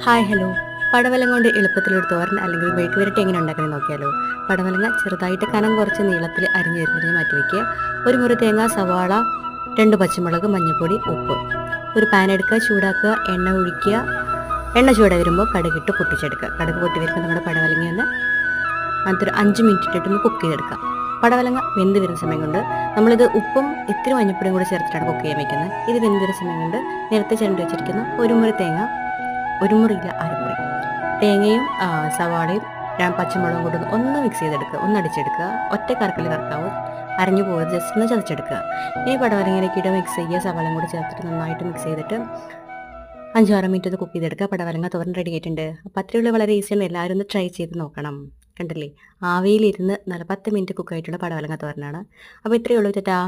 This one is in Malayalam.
ഹായ് ഹലോ പടവലങ്ങ കൊണ്ട് എളുപ്പത്തിലൊരു തോരൻ അല്ലെങ്കിൽ മെഴുക്ക് വരട്ടി എങ്ങനെ ഉണ്ടാക്കാൻ നോക്കിയാലോ? പടവലങ്ങ ചെറുതായിട്ട് കനം കുറച്ച് നീളത്തിൽ അരിഞ്ഞരിഞ്ഞ് മാറ്റി വയ്ക്കുക ഒരു മുറി തേങ്ങ സവാള രണ്ട് പച്ചമുളക് മഞ്ഞൾപ്പൊടി ഉപ്പ്. ഒരു പാൻ എടുക്കുക ചൂടാക്കുക എണ്ണ ഒഴിക്കുക. എണ്ണ ചൂടായി വരുമ്പോൾ കടുകിട്ട് പൊട്ടിച്ചെടുക്കുക. കടുക് പൊട്ടി വരുമ്പോൾ നമ്മുടെ പടവലങ്ങ ഒന്ന് അതൊരു അഞ്ച് മിനിറ്റ് ഇട്ടിട്ടൊന്ന് കുക്ക് ചെയ്തെടുക്കുക. പടവലങ്ങ വെന്ത് വരുന്ന സമയം കൊണ്ട് നമ്മളിത് ഉപ്പും ഇത്തിരി മഞ്ഞപ്പൊടിയും കൂടി ചേർത്തിട്ടാണ് കുക്ക് ചെയ്യാൻ വയ്ക്കുന്നത് ഇത് വെന്ത് വരുന്ന സമയം കൊണ്ട് നേരത്തെ ചിരണ്ടി വെച്ചിരിക്കുന്ന ഒരു മുറി തേങ്ങ ഒരു മുറിയില്ല അരമുറി തേങ്ങയും സവാളയും ഞാൻ പച്ചമുളകും കൂടി ഒന്ന് മിക്സ് ചെയ്തെടുക്കുക. ഒന്ന് അടിച്ചെടുക്കുക. ഒറ്റ കറക്കൽ കറക്കാവും അരഞ്ഞു പോകരുത് ജസ്റ്റ് ഒന്ന് ചതച്ചെടുക്കുക. ഈ പടവലങ്ങയിലേക്ക് മിക്സ് ചെയ്യുക. സവാളയും കൂടി ചേർത്തിട്ട് നന്നായിട്ട് മിക്സ് ചെയ്തിട്ട് അഞ്ചാറ് മിനിറ്റ് ഒന്ന് കുക്ക് ചെയ്തെടുക്കുക. പടവലങ്ങ തോരൻ റെഡി ആയിട്ടുണ്ട്. അപ്പോൾ അത്രയുള്ള വളരെ ഈസിയാണ് എല്ലാവരും ഒന്ന് ട്രൈ ചെയ്ത് നോക്കണം. കണ്ടില്ലേ? ആവിയിലിരുന്ന് നല്ല പത്ത് മിനിറ്റ് കുക്കായിട്ടുള്ള പടവലങ്ങ തോരനാണ്. അപ്പോൾ ഇത്രയേ ഉള്ളൂ. ചേട്ടാ